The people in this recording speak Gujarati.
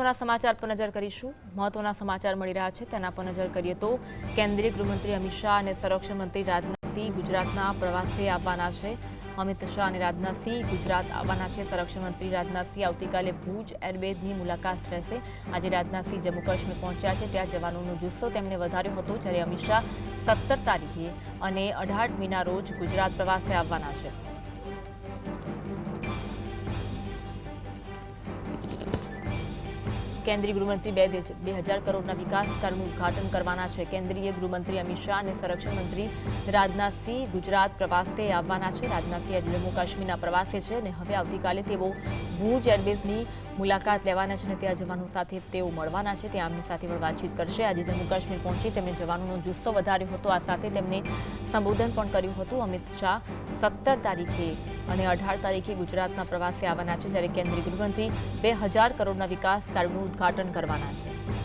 મહત્વના સમાચાર પર નજર કરીશું. મહત્વના સમાચાર મળી રહ્યા છે, તેના પર નજર કરીએ તો કેન્દ્રીય ગૃહમંત્રી અમિત શાહ અને સંરક્ષણ મંત્રી રાજનાથસિંહ ગુજરાતના પ્રવાસે આવવાના છે. અમિત શાહ અને રાજનાથસિંહ ગુજરાત આવવાના છે. સંરક્ષણ મંત્રી રાજનાથસિંહ આવતીકાલે ભુજ એરબેઝની મુલાકાત રહેશે આજે રાજનાથસિંહ જમ્મુ કાશ્મીર પહોંચ્યા છે. ત્યાં જવાનોનો જુસ્સો તેમણે વધાર્યો હતો, જ્યારે અમિત શાહ સત્તર તારીખે અને અઢારમીના રોજ ગુજરાત પ્રવાસે આવવાના છે. કેન્દ્રીય ગૃહમંત્રી બે બે હજાર કરોડના વિકાસ કાર્યનું ઉદઘાટન કરવાના છે. કેન્દ્રીય ગૃહમંત્રી અમિત શાહ અને સંરક્ષણ મંત્રી રાજનાથસિંહ ગુજરાત પ્રવાસે આવવાના છે. રાજનાથસિંહ આજે જમ્મુ કાશ્મીરના પ્રવાસે છે અને હવે આવતીકાલે તેઓ ભુજ એરબેઝની મુલાકાત લેવાના છે અને ત્યાં જવાનો સાથે તેઓ મળવાના છે. ત્યાં એમની સાથે પણ વાતચીત કરશે. આજે જમ્મુ કાશ્મીર પહોંચી તેમણે જવાનોનો જુસ્સો વધાર્યો હતો. આ સાથે તેમને સંબોધન પણ કર્યું હતું. અમિત શાહ સત્તર તારીખે અને અઢાર તારીખે ગુજરાતના પ્રવાસે આવવાના છે, જ્યારે કેન્દ્રીય ગૃહમંત્રી બે હજાર કરોડના વિકાસ કાર્યોનું ઉદઘાટન કરવાના છે.